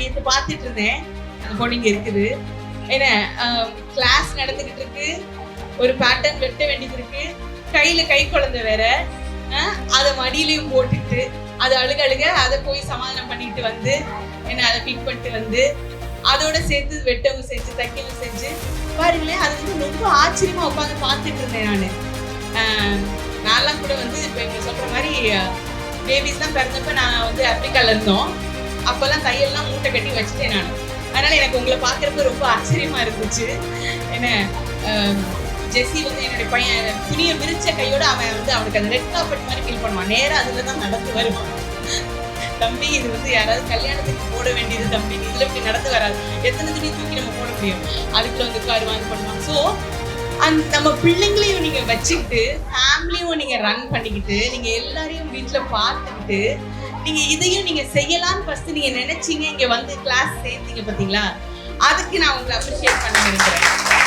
நேற்று பார்த்துட்டு இருந்தேன் அந்த பொண்ணு இங்கே இருக்குது. என்ன கிளாஸ் நடந்துக்கிட்டு இருக்கு ஒரு பேட்டர்ன் வெட்ட வேண்டியது இருக்கு கையில் கை குழந்தை வேற. அதை மடியிலையும் போட்டுட்டு அது அழுக அழுக அதை போய் சமாதானம் பண்ணிட்டு வந்து என்ன அதை பிக் பண்ணிட்டு வந்து அதோட சேர்த்து வெட்டவும் செஞ்சு தைக்கவும் செஞ்சு பாருங்களேன் அது வந்து ரொம்ப ஆச்சரியமா உட்காந்து பார்த்துட்டு இருந்தேன் நான் நான்லாம் கூட வந்து இப்போ இவங்க சொல்ற மாதிரி பேபிஸ்லாம் பிறந்தப்ப நான் வந்து ஆப்பிரிக்கால இருந்தோம். அப்போல்லாம் தையெல்லாம் மூட்டை கட்டி வச்சுட்டேன் நான். அதனால எனக்கு உங்களை பார்க்குறப்ப ரொம்ப ஆச்சரியமா இருந்துச்சு. என்ன ஜெஸ்ஸி வந்து என்னுடைய பையன் துணியை விரிச்ச கையோட அவன் வந்து அவனுக்கு அந்த ரெட் காப்பட் மாதிரி ஃபீல் பண்ணுவான். நேராக அதுல தான் நடந்து வருவான். தம்பி இது வந்து யாராவது கல்யாணத்துக்கு போட வேண்டியது தம்பி. இதுல இப்படி நடந்து வராது. எத்தனை துணி தூக்கி நம்ம போட முடியும்? அதுக்குள்ள வந்து உட்காருவான் இது பண்ணுவான். ஸோ அந்த நம்ம பிள்ளைங்களையும் நீங்க வச்சுக்கிட்டு ஃபேமிலியும் நீங்க ரன் பண்ணிக்கிட்டு நீங்க எல்லாரையும் வீட்டில் பார்த்துக்கிட்டு நீங்க இதையும் நீங்க செய்யலாம்னு ஃபர்ஸ்ட் நீங்க நினைச்சீங்க இங்க வந்து கிளாஸ் சேர்த்தீங்க பாத்தீங்களா? அதுக்கு நான் உங்களை அப்ரிஷியேட் பண்ண விரும்புறேன்.